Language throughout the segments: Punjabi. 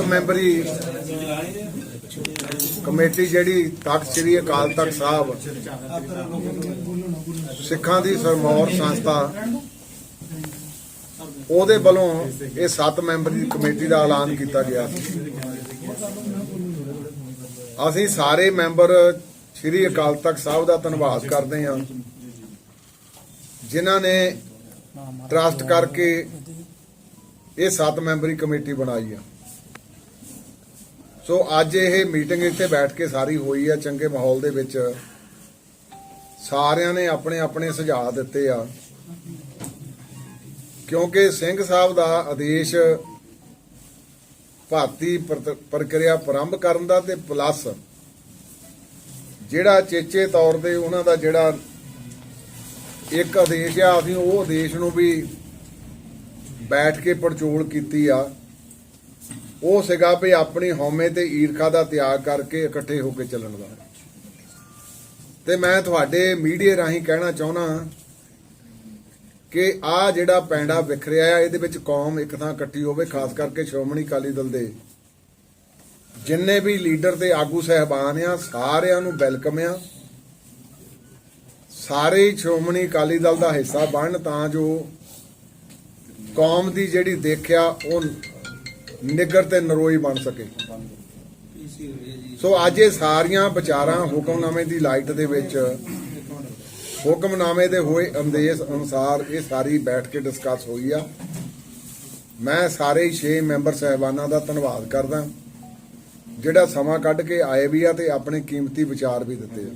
ਸੱਤ ਮੈਂਬਰੀ ਕਮੇਟੀ ਜਿਹੜੀ ਤਖਤ ਸ੍ਰੀ ਅਕਾਲ ਤਖਤ ਸਾਹਿਬ ਸਿੱਖਾਂ ਦੀ ਸਰਮੌਰ ਸੰਸਥਾ, ਉਹਦੇ ਵੱਲੋਂ ਇਹ ਸੱਤ ਮੈਂਬਰੀ ਕਮੇਟੀ ਦਾ ਐਲਾਨ ਕੀਤਾ ਗਿਆ। ਸੀ ਅਸੀਂ ਸਾਰੇ ਮੈਂਬਰ ਸ੍ਰੀ ਅਕਾਲ ਤਖਤ ਸਾਹਿਬ ਦਾ ਧੰਨਵਾਦ ਕਰਦੇ ਹਾਂ, ਜਿਨ੍ਹਾਂ ਨੇ ਟਰਸਟ ਕਰਕੇ ਇਹ ਸੱਤ ਮੈਂਬਰੀ ਕਮੇਟੀ ਬਣਾਈ ਆ। ਸੋ ਅੱਜ ਇਹ ਮੀਟਿੰਗ ਇੱਥੇ ਬੈਠ ਕੇ ਸਾਰੀ ਹੋਈ ਆ, ਚੰਗੇ ਮਾਹੌਲ ਦੇ ਵਿੱਚ। ਸਾਰਿਆਂ ਨੇ ਆਪਣੇ ਆਪਣੇ ਸੁਝਾਅ ਦਿੱਤੇ ਆ। ਕਿਉਂਕਿ ਸਿੰਘ ਸਾਹਿਬ ਦਾ ਆਦੇਸ਼ ਭਾਰਤੀ ਪ੍ਰਤ- ਪ੍ਰਕਿਰਿਆ ਪ੍ਰਾਰੰਭ ਕਰਨ ਦਾ ਤੇ ਪਲੱਸ ਜਿਹੜਾ ਚੇਚੇ ਤੌਰ ਤੇ ਉਹਨਾਂ ਦਾ ਜਿਹੜਾ ਇੱਕ ਆਦੇਸ਼ ਆ, ਅਸੀਂ ਉਹ ਆਦੇਸ਼ ਨੂੰ ਵੀ ਬੈਠ ਕੇ ਪੜਚੋਲ ਕੀਤੀ ਆ। ਉਹ ਸੀਗਾ ਵੀ ਆਪਣੀ ਹਉਮੈ ਤੇ ਈਰਖਾ ਦਾ ਤਿਆਗ ਕਰਕੇ ਇਕੱਠੇ ਹੋ ਕੇ ਚੱਲਣ ਦਾ। ਤੇ ਮੈਂ ਤੁਹਾਡੇ ਮੀਡੀਆ ਰਾਹੀਂ ਕਹਿਣਾ ਚਾਹੁੰਦਾ ਕਿ ਆ ਜਿਹੜਾ ਪੈਂਡਾ ਵਿਖਰਿਆ ਆ, ਇਹਦੇ ਵਿੱਚ ਕੌਮ ਇੱਕ ਥਾਂ ਇਕੱਠੀ ਹੋਵੇ, ਖਾਸ ਕਰਕੇ ਸ਼੍ਰੋਮਣੀ ਅਕਾਲੀ ਦਲ ਦੇ। ਜਿੰਨੇ ਵੀ ਲੀਡਰ ਤੇ ਆਗੂ ਸਹਿਬਾਨ ਆ, ਸਾਰਿਆਂ ਨੂੰ ਵੈਲਕਮ ਆ। ਸਾਰੇ ਸ਼੍ਰੋਮਣੀ ਅਕਾਲੀ ਦਲ ਦਾ ਹਿੱਸਾ ਬਣਨ ਤਾਂ ਜੋ ਕੌਮ ਦੀ ਜਿਹੜੀ ਦੇਖਿਆ ਉਹ ਨਿੱਗਰ ਤੇ ਨਰੋਈ ਬਣ ਸਕੇ। ਸੋ ਅੱਜ ਇਹ ਸਾਰੀਆਂ ਵਿਚਾਰਾਂ ਹੁਕਮਨਾਮੇ ਦੀ ਲਾਈਟ ਦੇ ਵਿੱਚ, ਹੁਕਮਨਾਮੇ ਦੇ ਹੋਏ ਅੰਦੇਸ਼ ਅਨੁਸਾਰ ਇਹ ਸਾਰੀ ਬੈਠ ਕੇ ਡਿਸਕਸ ਹੋਈ ਆ। ਮੈਂ ਸਾਰੇ ਹੀ 6 ਮੈਂਬਰ ਸਹਿਬਾਨਾਂ ਦਾ ਧੰਨਵਾਦ ਕਰਦਾ। ਜਿਹੜਾ ਸਮਾਂ ਕੱਢ ਕੇ ਆਏ ਵੀ ਆ ਤੇ ਆਪਣੇ ਕੀਮਤੀ ਵਿਚਾਰ ਵੀ ਦਿੱਤੇ ਆ।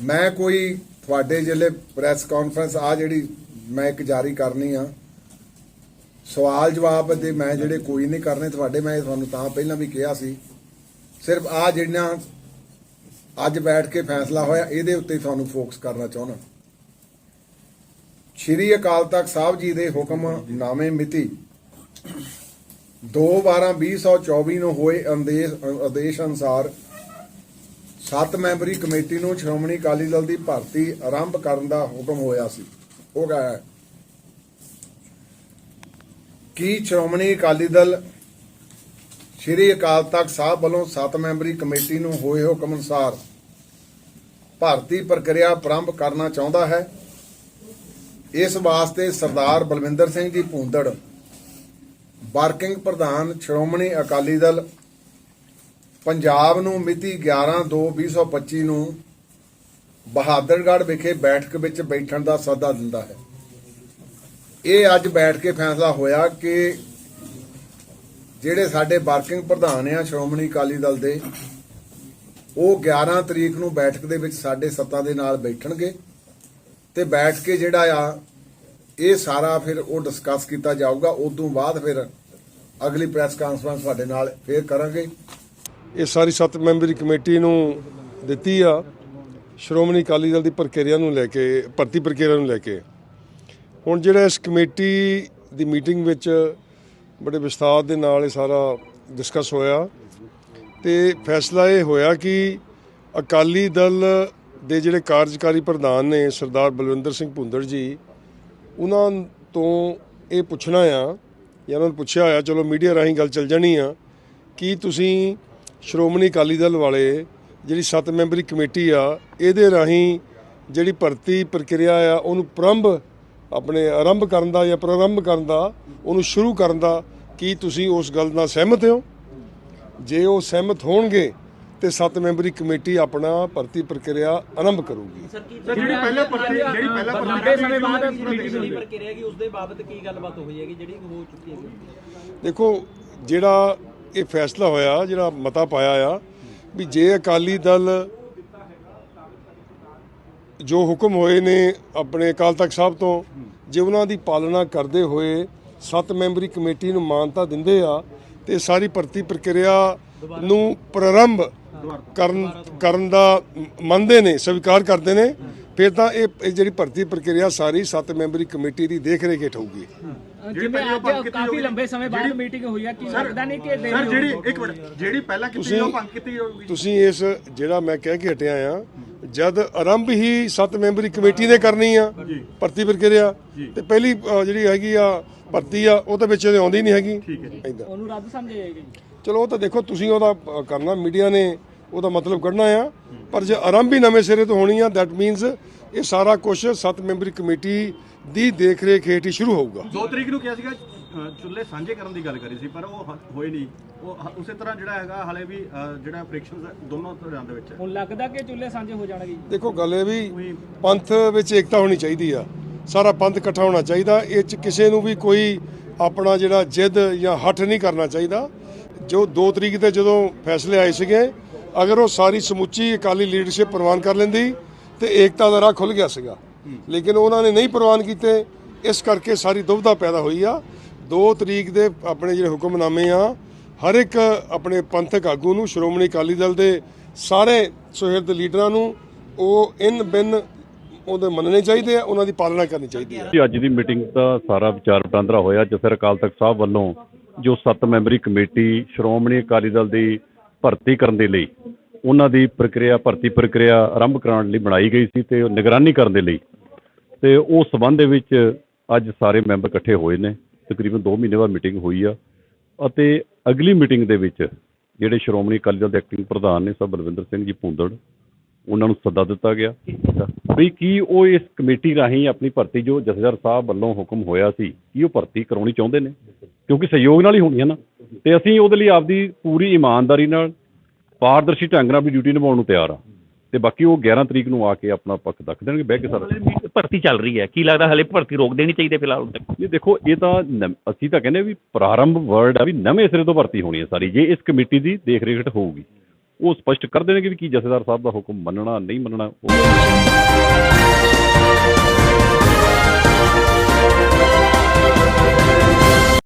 ਮੈਂ ਕੋਈ ਤੁਹਾਡੇ ਜਿਹੜੇ ਪ੍ਰੈਸ ਕਾਨਫਰੰਸ ਆ ਜਿਹੜੀ ਮੈਂ ਇੱਕ ਜਾਰੀ ਕਰਨੀ ਆ ਸਵਾਲ ਜਵਾਬ ਦੇ ਮੈਂ ਜਿਹੜੇ ਕੋਈ ਨਹੀਂ ਕਰਨੇ ਤੁਹਾਡੇ, ਮੈਂ ਤੁਹਾਨੂੰ ਤਾਂ ਪਹਿਲਾਂ ਵੀ ਕਿਹਾ ਸੀ। ਸਿਰਫ ਆ ਜਿਹੜੀਆਂ ਅੱਜ ਬੈਠ ਕੇ ਫੈਸਲਾ ਹੋਇਆ, ਇਹਦੇ ਉੱਤੇ ਤੁਹਾਨੂੰ ਫੋਕਸ ਕਰਨਾ ਚਾਹੁੰਦਾ। ਸ਼੍ਰੀ ਅਕਾਲ ਤਖਤ ਸਾਹਿਬ ਜੀ ਦੇ ਹੁਕਮ ਨਾਮੇ ਮਿਤੀ 2/12/2024 ਨੂੰ ਹੋਏ ਆਦੇਸ਼ ਆਦੇਸ਼ ਅਨੁਸਾਰ ਸੱਤ ਮੈਂਬਰੀ ਕਮੇਟੀ ਨੂੰ ਸ਼੍ਰੋਮਣੀ ਅਕਾਲੀ ਦਲ ਦੀ ਭਰਤੀ ਆਰੰਭ ਕਰਨ ਦਾ ਹੁਕਮ ਹੋਇਆ ਸੀ। ਉਹ ਕਹਾ ਕੀ ਸ਼੍ਰੋਮਣੀ ਅਕਾਲੀ ਦਲ ਸ਼੍ਰੀ ਅਕਾਲ ਤਖਤ ਸਾਹਿਬ ਵੱਲੋਂ ਸੱਤ ਮੈਂਬਰੀ ਕਮੇਟੀ ਨੂੰ ਹੋਏ ਹੁਕਮ ਅਨੁਸਾਰ ਭਾਰਤੀ ਪ੍ਰਕਿਰਿਆ ਆਰੰਭ ਕਰਨਾ ਚਾਹੁੰਦਾ ਹੈ? ਇਸ ਵਾਸਤੇ ਸਰਦਾਰ ਬਲਵਿੰਦਰ ਸਿੰਘ ਜੀ ਭੂੰਦੜ, ਵਰਕਿੰਗ ਪ੍ਰਧਾਨ ਸ਼੍ਰੋਮਣੀ ਅਕਾਲੀ ਦਲ, ਪੰਜਾਬ ਨੂੰ ਮਿਤੀ 11/2/2025 ਨੂੰ ਬਹਾਦਰਗੜ੍ਹ ਵਿਖੇ ਬੈਠਕ ਵਿੱਚ ਬੈਠਣ ਦਾ ਸੱਦਾ ਦਿੰਦਾ ਹੈ। ਇਹ ਅੱਜ ਬੈਠ ਕੇ ਫੈਸਲਾ ਹੋਇਆ ਕਿ ਜਿਹੜੇ ਸਾਡੇ ਵਰਕਿੰਗ ਪ੍ਰਧਾਨ ਆ, ਸ਼੍ਰੋਮਣੀ ਅਕਾਲੀ ਦਲ ਦੇ, ਉਹ 11 ਤਰੀਕ ਨੂੰ ਬੈਠਕ ਦੇ ਵਿੱਚ ਸਾਡੇ ਸੱਤਾਂ ਦੇ ਨਾਲ ਬੈਠਣਗੇ ਤੇ ਬੈਠ ਕੇ ਜਿਹੜਾ ਆ, ਇਹ ਸਾਰਾ ਫਿਰ ਉਹ ਡਿਸਕਸ ਕੀਤਾ ਜਾਊਗਾ। ਉਸ ਤੋਂ ਬਾਅਦ ਫਿਰ ਅਗਲੀ ਪ੍ਰੈਸ ਕਾਨਫਰੰਸ ਤੁਹਾਡੇ ਨਾਲ ਫੇਰ ਕਰਾਂਗੇ। ਇਹ ਸਾਰੀ ਸੱਤ ਮੈਂਬਰੀ ਕਮੇਟੀ ਨੂੰ ਦਿੱਤੀ ਆ, ਸ਼੍ਰੋਮਣੀ ਅਕਾਲੀ ਦਲ ਦੀ ਪ੍ਰਕਿਰਿਆ ਨੂੰ ਲੈ ਕੇ, ਭਰਤੀ ਪ੍ਰਕਿਰਿਆ ਨੂੰ ਲੈ ਕੇ। ਹੁਣ ਜਿਹੜਾ ਇਸ ਕਮੇਟੀ ਦੀ ਮੀਟਿੰਗ ਵਿੱਚ ਬੜੇ ਵਿਸਥਾਰ ਦੇ ਨਾਲ ਇਹ ਸਾਰਾ ਡਿਸਕਸ ਹੋਇਆ ਤੇ ਫੈਸਲਾ ਇਹ ਹੋਇਆ ਕਿ ਅਕਾਲੀ ਦਲ ਦੇ ਜਿਹੜੇ ਕਾਰਜਕਾਰੀ ਪ੍ਰਧਾਨ ਨੇ ਸਰਦਾਰ ਬਲਵਿੰਦਰ ਸਿੰਘ ਭੁੰਦੜ ਜੀ, ਉਹਨਾਂ ਤੋਂ ਇਹ ਪੁੱਛਣਾ ਆ, ਜਾਂ ਉਹਨਾਂ ਨੂੰ ਪੁੱਛਿਆ ਹੋਇਆ, ਚਲੋ ਮੀਡੀਆ ਰਾਹੀਂ ਗੱਲ ਚੱਲ ਜਾਣੀ ਆ, ਕੀ ਤੁਸੀਂ ਸ਼੍ਰੋਮਣੀ ਅਕਾਲੀ ਦਲ ਵਾਲੇ ਜਿਹੜੀ ਸੱਤ ਮੈਂਬਰੀ ਕਮੇਟੀ ਆ, ਇਹਦੇ ਰਾਹੀਂ ਜਿਹੜੀ ਭਰਤੀ ਪ੍ਰਕਿਰਿਆ ਆ, ਉਹਨੂੰ ਪ੍ਰੰਭ ਆਪਣੇ ਆਰੰਭ ਕਰਨ ਦਾ ਜਾਂ ਪ੍ਰਾਰੰਭ ਕਰਨ ਦਾ ਉਹਨੂੰ ਸ਼ੁਰੂ ਕਰਨ ਦਾ ਕੀ ਤੁਸੀਂ ਉਸ ਗੱਲ ਨਾਲ ਸਹਿਮਤ ਹੋ? ਜੇ ਉਹ ਸਹਿਮਤ ਹੋਣਗੇ ਤੇ ਸੱਤ ਮੈਂਬਰੀ ਕਮੇਟੀ ਆਪਣਾ ਭਰਤੀ ਪ੍ਰਕਿਰਿਆ ਆਰੰਭ ਕਰੂਗੀ। ਜਿਹੜੀ ਪਹਿਲਾਂ ਭਰਤੀ ਜਿਹੜੀ ਪਹਿਲਾਂ ਲੰਬੇ ਸਮੇਂ ਬਾਅਦ ਪ੍ਰਕਿਰਿਆ ਹੈਗੀ ਉਸ ਦੇ ਬਾਬਤ ਕੀ ਗੱਲਬਾਤ ਹੋਈ ਹੈਗੀ ਜਿਹੜੀ ਹੋ ਚੁੱਕੀ ਹੈਗੀ? ਦੇਖੋ ਜਿਹੜਾ ਇਹ ਫੈਸਲਾ ਹੋਇਆ ਜਿਹੜਾ ਮਤਾ ਪਾਇਆ ਆ ਵੀ ਜੇ ਅਕਾਲੀ ਦਲ ਜੋ ਹੁਕਮ ਹੋਏ ਨੇ ਆਪਣੇ ਅਕਾਲ ਤਖਤ ਸਾਹਿਬ ਤੋਂ ਜੇ ਉਹਨਾਂ ਦੀ ਪਾਲਣਾ ਕਰਦੇ ਹੋਏ ਸੱਤ ਮੈਂਬਰੀ ਕਮੇਟੀ ਨੂੰ ਮਾਨਤਾ ਦਿੰਦੇ ਆ ਤੇ ਸਾਰੀ ਭਰਤੀ ਪ੍ਰਕਿਰਿਆ ਨੂੰ ਪ੍ਰਾਰੰਭ ਕਰਨ ਕਰਨ ਦਾ ਮੰਨਦੇ ਨੇ ਸਵੀਕਾਰ ਕਰਦੇ ਨੇ ਫਿਰ ਤਾਂ ਇਹ ਜਿਹੜੀ ਭਰਤੀ ਪ੍ਰਕਿਰਿਆ ਸਾਰੀ ਸੱਤ ਮੈਂਬਰੀ ਕਮੇਟੀ ਦੀ ਦੇਖ ਰੇਖ ਹੇਠ ਹੋਊਗੀ। ਜਿਵੇਂ ਅੱਜ ਕਾਫੀ ਲੰਬੇ ਸਮੇਂ ਬਾਅਦ ਮੀਟਿੰਗ ਹੋਈ ਹੈ ਕੀ ਲੱਗਦਾ ਨਹੀਂ ਕਿ ਸਰ ਜਿਹੜੀ ਇੱਕ ਮਿੰਟ ਜਿਹੜੀ ਪਹਿਲਾਂ ਕੀਤੀ ਉਹ ਭੰਗ ਕੀਤੀ ਹੋਊਗੀ? ਤੁਸੀਂ ਇਸ ਜਿਹੜਾ ਮੈਂ ਕਹਿ ਕੇ ਹਟਿਆ ਆ ਜਦ ਆਰੰਭ ਹੀ ਸੱਤ ਮੈਂਬਰੀ ਕਮੇਟੀ ਨੇ ਕਰਨੀ ਆ ਭਰਤੀ ਪ੍ਰਕਿਰਿਆ ਤੇ ਪਹਿਲੀ ਅ, ਜਿਹੜੀ ਹੈਗੀ ਆ ਭਰਤੀ ਆ ਉਹ ਤਾਂ ਵਿੱਚ ਇਹਦੇ ਆਉਂਦੀ ਨਹੀਂ ਹੈਗੀ। ਠੀਕ ਹੈ ਜੀ। ਉਹਨੂੰ ਰੱਦ ਸਮਝਿਆ ਜਾਏਗਾ ਜੀ। ਚਲੋ ਉਹ ਤਾਂ ਦੇਖੋ ਤੁਸੀਂ ਉਹਦਾ ਅ, ਕਰਨਾ ਮੀਡੀਆ ਨੇ ਉਹਦਾ ਮਤਲਬ ਕੱਢਣਾ ਆ। ਪਰ ਜੇ ਆਰੰਭ ਹੀ ਨਵੇਂ ਸਿਰੇ ਤੋਂ ਹੋਣੀ ਆ ਦੈਟ ਮੀਨਸ ਇਹ ਸਾਰਾ ਕੁਝ ਸੱਤ ਮੈਂਬਰੀ ਕਮੇਟੀ ਦੀ ਦੇਖ ਰੇਖ ਹੇਠ ਹੀ ਸ਼ੁਰੂ ਹੋਊਗਾ। 2 ਤਰੀਕ ਨੂੰ ਕਿਹਾ ਸੀਗਾ ਚੁੱਲ੍ਹੇ ਸਾਂਝੇ ਕਰਨ ਦੀ ਗੱਲ ਕਰੀ ਸੀ ਪਰ ਉਹ ਹੋਏ ਨਹੀਂ। ਉਹ ਉਸੇ ਤਰ੍ਹਾਂ ਜਿਹੜਾ ਹੈਗਾ ਹਲੇ ਵੀ ਜਿਹੜਾ ਫ੍ਰਿਕਸ਼ਨ ਦੋਨੋਂ ਧਿਰਾਂ ਦੇ ਵਿੱਚ ਹੈ। ਹੁਣ ਲੱਗਦਾ ਕਿ ਚੁੱਲ੍ਹੇ ਸਾਂਝੇ ਹੋ ਜਾਣਗੇ ਜੀ। ਦੇਖੋ ਗੱਲ ਇਹ ਵੀ ਪੰਥ ਵਿੱਚ ਏਕਤਾ ਹੋਣੀ ਚਾਹੀਦੀ ਆ। ਸਾਰਾ ਪੰਥ ਇਕੱਠਾ ਹੋਣਾ ਚਾਹੀਦਾ। ਇਹ ਚ ਕਿਸੇ ਨੂੰ ਵੀ ਕੋਈ ਆਪਣਾ ਜਿਹੜਾ ਜਿੱਦ ਜਾਂ ਹੱਠ ਨਹੀਂ ਕਰਨਾ ਚਾਹੀਦਾ। ਜੋ 2 ਤਰੀਕ ਤੇ ਜਦੋਂ ਫੈਸਲੇ ਆਏ ਸੀਗੇ ਅਗਰ ਉਹ ਸਾਰੀ ਸਮੁੱਚੀ ਅਕਾਲੀ ਲੀਡਰਸ਼ਿਪ ਪ੍ਰਵਾਨ ਕਰ ਲੈਂਦੀ ਤੇ ਏਕਤਾ ਦਾ ਰਾਹ ਖੁੱਲ ਗਿਆ ਸੀਗਾ। ਲੇਕਿਨ ਉਹਨਾਂ ਨੇ ਨਹੀਂ ਪ੍ਰਵਾਨ ਕੀਤੇ। ਇਸ ਕਰਕੇ ਸਾਰੀ ਦੁਬਿਧਾ ਪੈਦਾ ਹੋਈ ਆ। 2 ਤਰੀਕ ਦੇ ਆਪਣੇ ਜਿਹੜੇ ਹੁਕਮਨਾਮੇ ਆ, ਹਰ ਇੱਕ ਆਪਣੇ ਪੰਥਕ ਆਗੂ ਨੂੰ, ਸ਼੍ਰੋਮਣੀ ਅਕਾਲੀ ਦਲ ਦੇ ਸਾਰੇ ਸੁਹਿਰਦ ਲੀਡਰਾਂ ਨੂੰ, ਉਹ ਇਨ ਬਿਨ ਉਹਦੇ ਮੰਨਣੇ ਚਾਹੀਦੇ ਆ, ਉਹਨਾਂ ਦੀ ਪਾਲਣਾ ਕਰਨੀ ਚਾਹੀਦੀ ਹੈ ਅੱਜ ਦੀ ਮੀਟਿੰਗ ਦਾ ਸਾਰਾ ਵਿਚਾਰ ਵਟਾਂਦਰਾ ਹੋਇਆ ਜਸਰ ਅਕਾਲ ਤਖਤ ਸਾਹਿਬ ਵੱਲੋਂ ਜੋ ਸੱਤ ਮੈਂਬਰੀ ਕਮੇਟੀ ਸ਼੍ਰੋਮਣੀ ਅਕਾਲੀ ਦਲ ਦੀ ਭਰਤੀ ਕਰਨ ਦੇ ਲਈ, ਉਹਨਾਂ ਦੀ ਪ੍ਰਕਿਰਿਆ, ਭਰਤੀ ਪ੍ਰਕਿਰਿਆ ਆਰੰਭ ਕਰਾਉਣ ਲਈ ਬਣਾਈ ਗਈ ਸੀ ਤੇ ਨਿਗਰਾਨੀ ਕਰਨ ਦੇ ਲਈ, ਤੇ ਉਸ ਸਬੰਧ ਦੇ ਵਿੱਚ ਅੱਜ ਸਾਰੇ ਮੈਂਬਰ ਇਕੱਠੇ ਹੋਏ ਨੇ। ਤਕਰੀਬਨ 2 ਮਹੀਨੇ ਬਾਅਦ ਮੀਟਿੰਗ ਹੋਈ ਆ। ਅਤੇ ਅਗਲੀ ਮੀਟਿੰਗ ਦੇ ਵਿੱਚ ਜਿਹੜੇ ਸ਼੍ਰੋਮਣੀ ਅਕਾਲੀ ਦਲ ਦੇ ਐਕਟਿੰਗ ਪ੍ਰਧਾਨ ਨੇ ਸਭ ਬਲਵਿੰਦਰ ਸਿੰਘ ਜੀ ਪੂੰਦੜ ਉਹਨਾਂ ਨੂੰ ਸੱਦਾ ਦਿੱਤਾ ਗਿਆ। ਵੀ ਕੀ ਉਹ ਇਸ ਕਮੇਟੀ ਰਾਹੀਂ ਆਪਣੀ ਭਰਤੀ ਜੋ ਜਥੇਦਾਰ ਸਾਹਿਬ ਵੱਲੋਂ ਹੁਕਮ ਹੋਇਆ ਸੀ, ਕੀ ਉਹ ਭਰਤੀ ਕਰਾਉਣੀ ਚਾਹੁੰਦੇ ਨੇ? ਕਿਉਂਕਿ ਸਹਿਯੋਗ ਨਾਲ ਹੀ ਹੋਣੀ ਹੈ ਨਾ। ਤੇ ਅਸੀਂ ਉਹਦੇ ਲਈ ਆਪਦੀ ਪੂਰੀ ਇਮਾਨਦਾਰੀ ਨਾਲ ਪਾਰਦਰਸ਼ੀ ਢੰਗ ਨਾਲ ਆਪਣੀ ਡਿਊਟੀ ਨਿਭਾਉਣ ਨੂੰ ਤਿਆਰ ਆ। ਤੇ ਬਾਕੀ ਉਹ 11 ਤਰੀਕ ਨੂੰ ਆ ਕੇ ਆਪਣਾ ਪੱਖ ਦੱਸ ਦੇਣਗੇ ਬਹਿ ਕੇ ਸਾਰਾ ਭਰਤੀ ਚੱਲ ਰਹੀ ਹੈ। ਕੀ ਲੱਗਦਾ ਹਲੇ ਭਰਤੀ ਰੋਕ ਦੇਣੀ ਚਾਹੀਦੀ ਹੈ ਫਿਲਹਾਲ ਇਹ ਦੇਖੋ ਇਹ ਤਾਂ ਨਵ- ਅਸੀਂ ਤਾਂ ਕਹਿੰਦੇ ਵੀ ਪ੍ਰਾਰੰਭ ਵਰਡ ਆ ਵੀ ਨਵੇਂ ਸਿਰੇ ਤੋਂ ਭਰਤੀ ਹੋਣੀ ਹੈ ਸਾਰੀ। ਜੇ ਇਸ ਕਮੇਟੀ ਦੀ ਦੇਖ ਰੇਖ ਹੋਊਗੀ ਉਹ ਸਪਸ਼ਟ ਕਰ ਦੇਣਗੇ ਵੀ ਕੀ ਜਥੇਦਾਰ ਸਾਹਿਬ ਦਾ ਹੁਕਮ ਮੰਨਣਾ ਨਹੀਂ ਮੰਨਣਾ ਉਹ